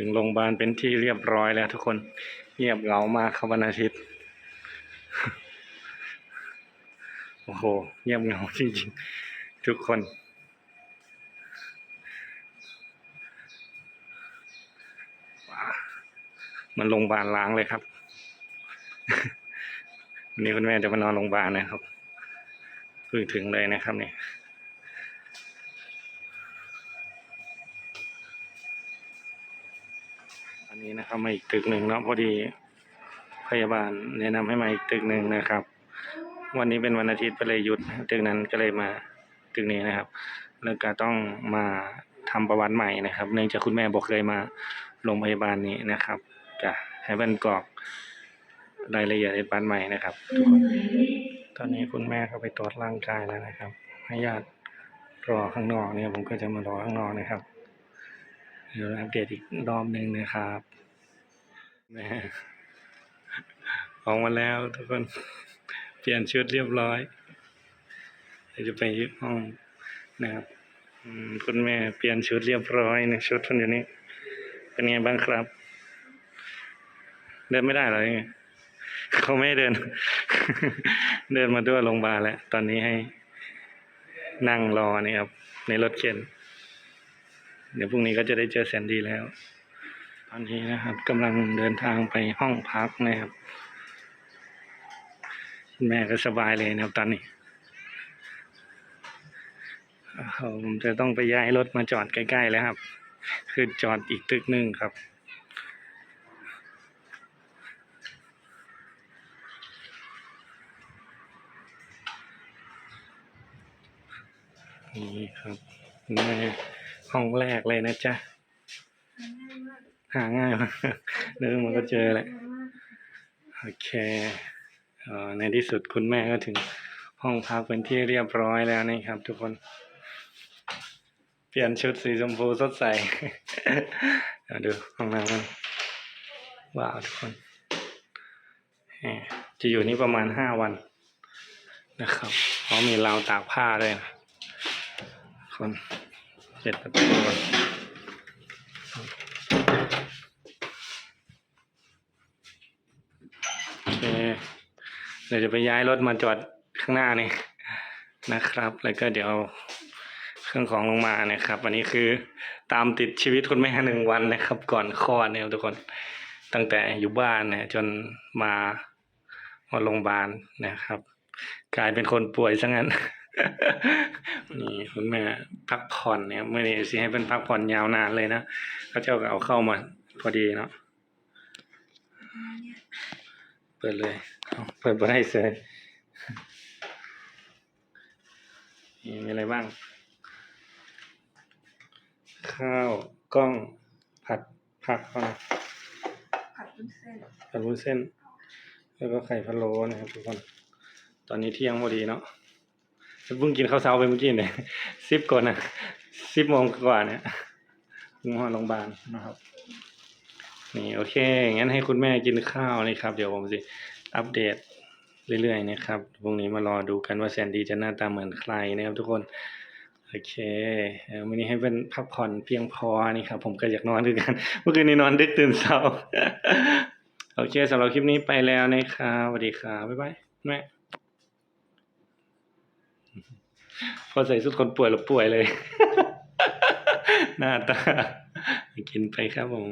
ถึงโรงพยาบาลเป็นที่เรียบร้อยแล้วทุกคนเงียบเหงามากครับวันอาทิตย์ โอ้โห เงียบเหงาจริงๆ ทุกคน มันโรงพยาบาลล้างเลยครับ วันนี้คุณแม่จะมานอนโรงพยาบาลนะครับเพิ่งถึงเลยนะครับเนี่ย อันนี้นะครับมาอีกตึกหนึ่งเนาะพอดีพยาบาลแนะนำให้มาอีกตึกหนึ่งนะครับ วันนี้เป็นวันอาทิตย์ก็เลยหยุดตึกนั้นก็เลยมาตึกนี้นะครับ แล้วก็ต้องมาทำประวัติใหม่นะครับ เนื่องจากคุณแม่บอกเคยมาโรงพยาบาลนี้นะครับจะให้เพิ่นกรอกรายละเอียดในบัตรใหม่นะครับ ทุกคน ตอนนี้คุณแม่ก็ไปตรวจร่างกายแล้วนะครับ ให้ญาติรอข้างนอกเนี่ยผมก็จะมารอข้างนอกนะครับ เดี๋ยวอัปเดตอีกรอบหนึ่งนะครับแหม่ออกมาแล้วทุกคน เปลี่ยนชุดเรียบร้อยเดี๋ยวจะไปห้องนะครับคุณแม่เปลี่ยนชุดเรียบร้อยในชุดทุนอยู่นี้ เป็นไงบ้างครับ เดินไม่ได้หรอยังไงเขาไม่เดิน เดินมาด้วยโรงพยาบาลแล้ว ตอนนี้ให้นั่งรอนี่ครับ ในรถเข็น เดี๋ยวพรุ่งนี้ก็จะได้เจอแซนดี้แล้ว ตอนนี้นะครับกำลังเดินทางไปห้องพักนะครับแม่ก็สบายเลยนะครับตอนนี้อ้าวผมจะต้องไปย้ายรถมาจอดใกล้ๆแล้วครับ คือจอดอีกตึกหนึ่งครับนี่ครับแม่ ห้องแรกเลยนะจ๊ะ หาง่ายมากเดินมันก็เจอแหละโอเคเอ่อในที่สุดคุณแม่ก็ถึงห้องพักเป็นที่เรียบร้อยแล้วนะครับ ทุกคน เปลี่ยนชุดสีชมพูสดใสเดี๋ยวดูห้องน้ำกันว้าวทุกคนแหมจะอยู่นี่ประมาณห้าวันนะครับเพราะมีราวตากผ้าด้วยนะคน เปิดประตูก่อนโอเคเดี๋ยวจะไปย้ายรถมาจอดข้างหน้านี่นะครับ แล้วก็เดี๋ยวเอาเครื่องของลงมานะครับ อันนี้คือตามติดชีวิตคุณแม่หนึ่งวันนะครับ ก่อนคลอดเนี่ยทุกคนตั้งแต่อยู่บ้านเนี่ยจนมามาโรงพยาบาลนะครับ กลายเป็นคนป่วยซะงั้น นี่คุณแม่พักผ่อนเนี่ยไม่ได้สิให้เป็นพักผ่อนยาวนานเลยนะเขาเจ้าก็เอาเข้ามา พอดีเนาะเปิดเลยเอาเปิดบนให้เสยนี่มีอะไรบ้าง ข้าวกล้องผัดผักก่อนผัดวุ้นเส้นผัดวุ้นเส้น แล้วก็ไข่พะโล้นะครับทุกคน ตอนนี้เที่ยงพอดีเนาะ เพิ่งกินข้าวเช้าไปเมื่อกี้เนี่ยสิบก่อนนะสิบโมงกว่าเนี่ยเพิ่งมาโรงพยาบาลนะครับ นี่โอเค งั้นให้คุณแม่กินข้าวนะครับ เดี๋ยวผมสิอัปเดตเรื่อยๆนะครับพรุ่งนี้มารอดูกันว่าแซนดี้จะหน้าตาเหมือนใครนะครับทุกคน โอเคเดี๋ยววันนี้ให้เป็นพักผ่อนเพียงพอนี่ครับ ผมก็อยากนอนด้วยกัน เมื่อคืนนี้นอนดึกตื่นเช้า โอเคสำหรับคลิปนี้ไปแล้วนะครับสวัสดีครับบ๊ายบายแม่ พอใส่สุดคนป่วยแล้วป่วยเลย หน้าตา กินไปครับผม